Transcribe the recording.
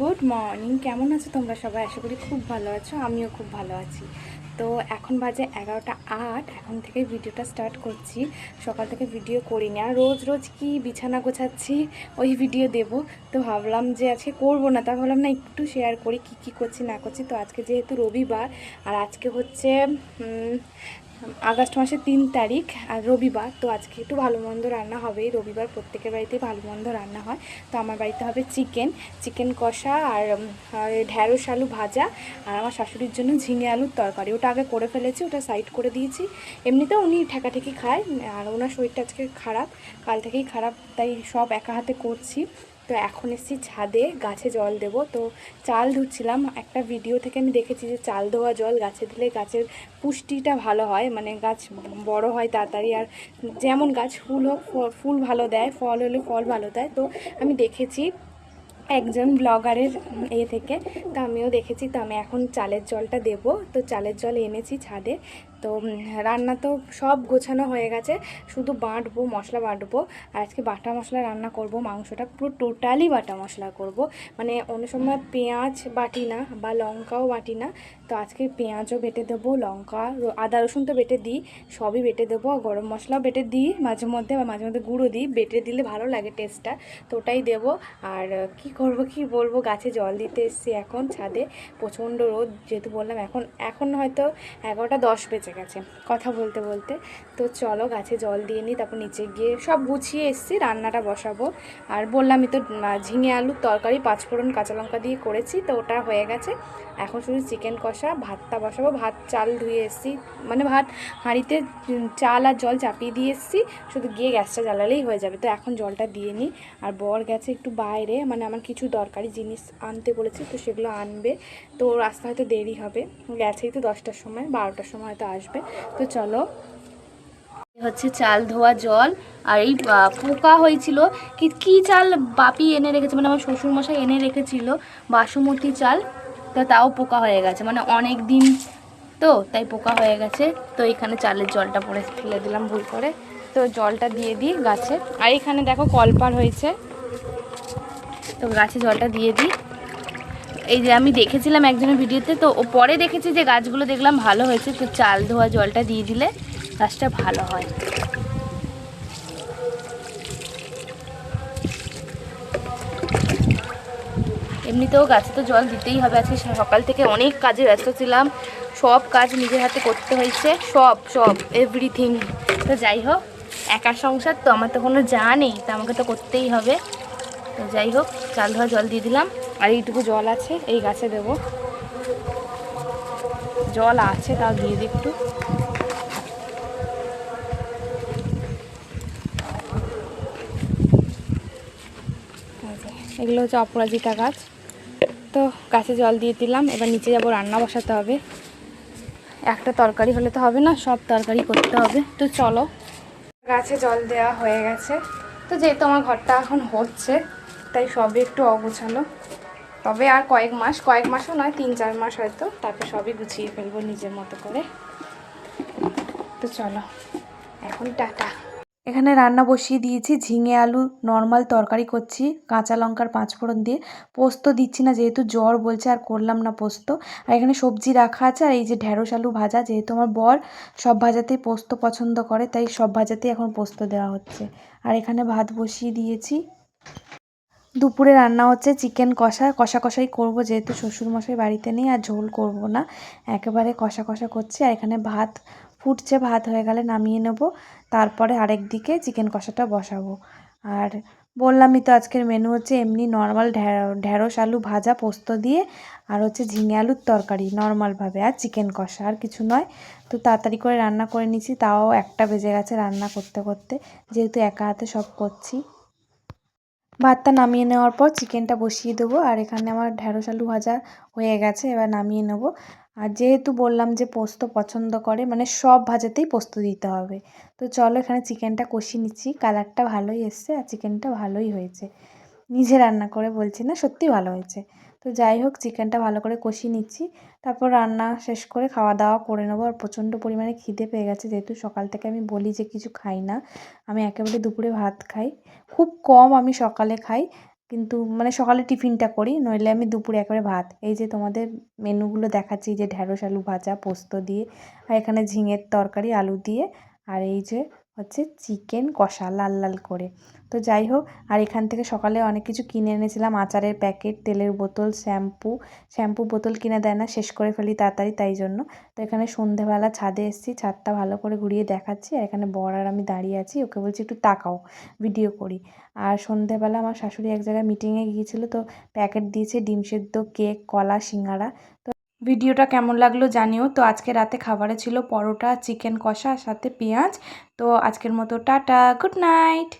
Good morning. কেমন আছো তোমরা সবাই? আশা করি খুব ভালো আছো, আমিও খুব ভালো আছি। তো এখন বাজে এগারোটা আট, এখন থেকে ভিডিওটা স্টার্ট করছি। সকাল থেকে ভিডিও করি না রোজ রোজ কি বিছানা গোছাচ্ছি, ওই ভিডিও দেব। তো ভাবলাম যে আজকে করব না, তা ভাবলাম না একটু শেয়ার করি, কি কি করছি না করছি। তো আজকে যেহেতু রবিবার, আর আজকে হচ্ছে আগস্ট মাসের তিন তারিখ আর রবিবার। তো আজকে একটু ভালো মন্দ রান্না হবেই। রবিবার প্রত্যেকের বাড়িতেই ভালো মন্দ রান্না হয়। তো আমার বাড়িতে হবে চিকেন। চিকেন কষা আর আর ঢ্যাঁড়স আলু ভাজা আর আমার শাশুড়ির জন্য ঝিঙে আলুর তরকারি। ওটা আগে করে ফেলেছি, ওটা সাইড করে দিয়েছি। এমনিতেও উনি ঠেকাঠেকি খায়, আর ওনার শরীরটা আজকে খারাপ। কাল থেকেই খারাপ, তাই সব একা হাতে করছি। তো এখন এসেছি ছাদে, গাছে জল দেব। তো চাল ধুচ্ছিলাম। একটা ভিডিও থেকে আমি দেখেছি যে চাল ধোয়া জল, গাছে দিলে গাছের পুষ্টিটা ভালো হয় মানে গাছ বড় হয় তাড়াতাড়ি। আর যেমন গাছ ফুল হোক ফুল ভালো দেয়, ফল হলে ফল ভালো দেয়। তো আমি দেখেছি একজন ব্লগারের এ থেকে, তো আমিও দেখেছি। তো আমি এখন চালের জলটা দেব। তো চালের জল এনেছি ছাদে। তো রান্না তো সব গোছানো হয়ে গেছে। শুধু বাটবো, মশলা বাটবো। আর আজকে বাটা মশলা রান্না করব, মাংসটা পুরো টোটালি বাটা মশলা করব। মানে অন্য সময় পেঁয়াজ বাটি না, বা লঙ্কাও বাটি না। তো আজকে পেঁয়াজও বেটে দেবো, লঙ্কা আদা রসুন তো বেটে দিই, সবই বেটে দেবো। গরম মশলাও বেটে দিই, মাঝে মধ্যে, বা মাঝে মধ্যে গুঁড়ো দিই। বেটে দিলে ভালো লাগে টেস্টটা তো ওটাই দেবো। আর কি করব, কি বলব? গাছে জল দিতে এসেছি এখন ছাদে। প্রচণ্ড রোদ, যেহেতু বললাম এখন এখন হয়তো এগারোটা দশ বেজে। গেছে। কথা বলতে বলতে তো চলো গাছে জল দিয়ে নিই, তারপর নিচে গিয়ে সব গুছিয়ে এসেছি, রান্নাটা বসাবো। আর বললামই তো ঝিঙে আলুর তরকারি, পাঁচফোড়ন কাঁচা লঙ্কা দিয়ে করেছি, তো ওটা হয়ে গেছে। এখন শুধু চিকেন কষা, ভাতটা বসাবো, ভাত, চাল ধুয়ে এসেছি। মানে ভাত, হাঁড়িতে চাল আর জল চাপিয়ে দিয়ে এসেছি, শুধু গিয়ে গ্যাসটা জ্বালালেই হয়ে যাবে। তো এখন জলটা দিয়ে নিই। আর বর গেছে একটু বাইরে মানে আমার কিছু দরকারি জিনিস আনতে বলেছি, তো সেগুলো আনবে। তো রাস্তা হয়তো দেরি হবে, গেছেই তো দশটার সময়, বারোটার সময় হয়তো আসবে। তো চলো। হচ্ছে চাল ধোয়া জল। আর এই পোকা হয়েছিল। কি কি চাল বাপি এনে রেখেছে? মানে আমার শ্বশুরমশাই এনে রেখেছিল বাসমতি চাল। তো তাও পোকা হয়ে গেছে। মানে অনেক দিন তো, তাই পোকা হয়ে গেছে। তো এখানে চালের জলটা পরে ফেলে দিলাম ভুল করে। তো জলটা দিয়ে দিই গাছে। আর এখানে দেখো কলপার হয়েছে। তো গাছে জলটা দিয়ে দিই। এই যে আমি দেখেছিলাম একজনের ভিডিওতে, তো পরে দেখেছি যে গাছগুলো দেখলাম ভালো হয়েছে, তো চাল ধোয়া জলটা দিয়ে দিলে গাছটা ভালো হয়। এমনিতেও গাছে তো জল দিতেই হবে, আজকে সকাল থেকে অনেক কাজে ব্যস্ত ছিলাম, সব কাজ নিজের হাতে করতে হয়েছে, সব সব এভরিথিং তো যাই হোক একার সংসার তো, আমার তো কোনো যা নেই, তো আমাকে তো করতেই হবে। তো যাই হোক, চাল ধোয়া জল দিয়ে দিলাম। আর এইটুকু জল আছে, এই গাছে দেবো। জল আছে, তাও দিয়ে দিই একটু। এগুলো হচ্ছে অপরাজিতা গাছ। তো গাছে জল দিয়ে দিলাম, এবার নিচে যাব, রান্না বসাতে হবে। একটা তরকারি হলে তো হবে না, সব তরকারি করতে হবে। তো চলো, গাছে জল দেওয়া হয়ে গেছে। তো যেহেতু আমার ঘরটা এখন হচ্ছে, তাই সবই একটু অগোছালো। তবে আর কয়েক মাস, কয়েক মাসও নয়, তিন, চার মাস হয়তো। তারপর সবই গুছিয়ে ফেলব নিজের মতো করে। তো চলো, এখন টাটা। এখানে রান্না বসিয়ে দিয়েছি, ঝিঙে আলু নর্মাল তরকারি করছি, কাঁচা লঙ্কার পাঁচ ফোড়ন দিয়ে। পোস্ত দিচ্ছি না, যেহেতু জ্বর বলছে, আর করলাম না পোস্ত। আর এখানে সবজি রাখা আছে, আর এই যে ঢেঁড়স আলু ভাজা, যেহেতু আমার বর সব ভাজাতেই পোস্ত পছন্দ করে, তাই সব ভাজাতেই এখন পোস্ত দেওয়া হচ্ছে। আর এখানে ভাত বসিয়ে দিয়েছি। দুপুরে রান্না হচ্ছে চিকেন কষা। কষা কষাই করব যেহেতু শ্বশুরমশাই বাড়িতে নেই আর ঝোল করব না। একেবারে কষা কষা করছি আর এখানে ভাত ফুটছে, ভাত হয়ে গেলে নামিয়ে নেব। তারপরে আরেক দিকে চিকেন কষাটা বসাবো। আর বললামই তো আজকের মেনু হচ্ছে এমনি নর্মাল ঢ্যাঁড়স, আলু ভাজা, পোস্ত দিয়ে আর হচ্ছে ঝিঙে আলুর তরকারি নর্মালভাবে আর চিকেন কষা আর কিছু নয়। তো তাড়াতাড়ি করে রান্না করে নিচ্ছি, তাও একটা বেজে গেছে রান্না করতে করতে। যেহেতু একা হাতে সব করছি। ভাতটা নামিয়ে নেওয়ার পর চিকেনটা বসিয়ে দেবো। আর এখানে আমার ঢ্যাঁড়স আলু ভাজা হয়ে গেছে, এবার নামিয়ে নেব। আর যেহেতু বললাম যে পোস্ত পছন্দ করে মানে সব ভাজাতেই পোস্ত দিতে হবে। তো চলো এখানে চিকেনটা কষিয়ে নিচ্ছি। কালারটা ভালোই এসছে আর চিকেনটা ভালোই হয়েছে। নিজে রান্না করে বলছি, না সত্যি ভালো হয়েছে। তো যাই হোক, চিকেনটা ভালো করে কষিয়ে নিচ্ছি। তারপর রান্না শেষ করে খাওয়া দাওয়া করে নেব। আর প্রচণ্ড পরিমাণে খিদে পেয়ে গেছে। যেহেতু সকাল থেকে আমি বলি যে কিছু খাই না, আমি একেবারে দুপুরে ভাত খাই। খুব কম আমি সকালে খাই, কিন্তু মানে সকালে টিফিনটা করি, নইলে আমি দুপুরে একেবারে ভাত। এই যে তোমাদের মেনুগুলো দেখাচ্ছি যে ঢ্যাঁড়স, আলু ভাজা, পোস্ত দিয়ে, আর এখানে ঝিঙের তরকারি, আলু দিয়ে, আর এই যে হচ্ছে চিকেন কষা লাল লাল করে। তো যাই হোক, আর এখান থেকে সকালে অনেক কিছু কিনে এনেছিলাম। আচারের প্যাকেট, তেলের বোতল, শ্যাম্পু। শ্যাম্পু বোতল কিনে দেয় না, শেষ করে ফেলি তাড়াতাড়ি তাই জন্য। তো এখানে সন্ধেবেলা ছাদে এসেছি, ছাদটা ভালো করে ঘুরিয়ে দেখাচ্ছি। আর এখানে বর আর আমি দাঁড়িয়ে আছি, ওকে বলছি একটু তাকাও, ভিডিও করি। আর সন্ধেবেলা আমার শাশুড়ি এক জায়গায় মিটিংয়ে গিয়েছিল, তো প্যাকেট দিয়েছে ডিম সেদ্ধ, কেক, কলা, সিঙ্গারা। তো ভিডিওটা কেমন লাগল জানিও। তো আজকে রাতে খাবারে ছিল পরোটা, চিকেন কষা, সাথে পেঁয়াজ। তো আজকের মতো টাটা, গুড নাইট।